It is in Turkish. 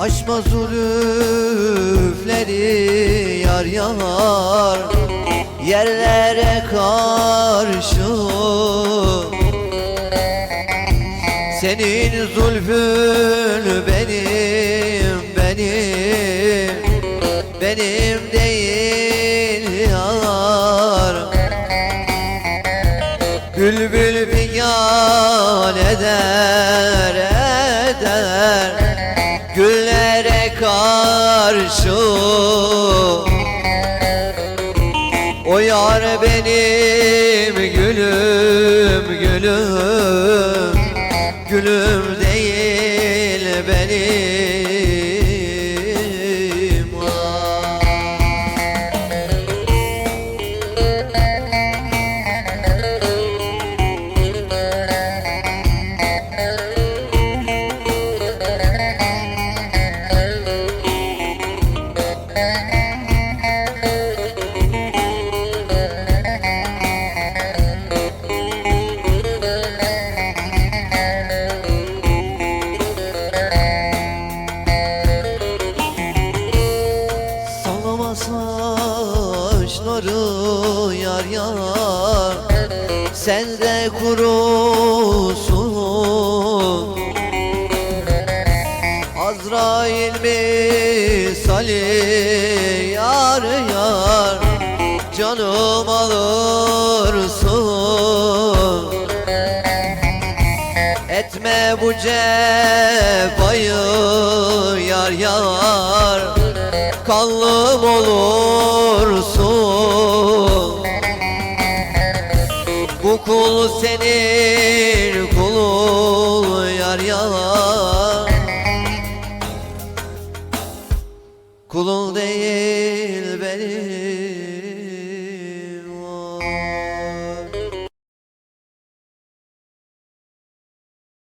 Açma zülüfleri yar yar Yerlere karşı. Senin zulfün benim benim Benim değil yar Bülbül figan eder karşı O yar benim gülüm gülüm. Gülüm değil benim yar Sen de kurusun. Azrail misali yar yar Canım alırsın. Etme bu cefayı yar yar Kanlım olursun Bu kul senin kulun yar yar Kulun değil benim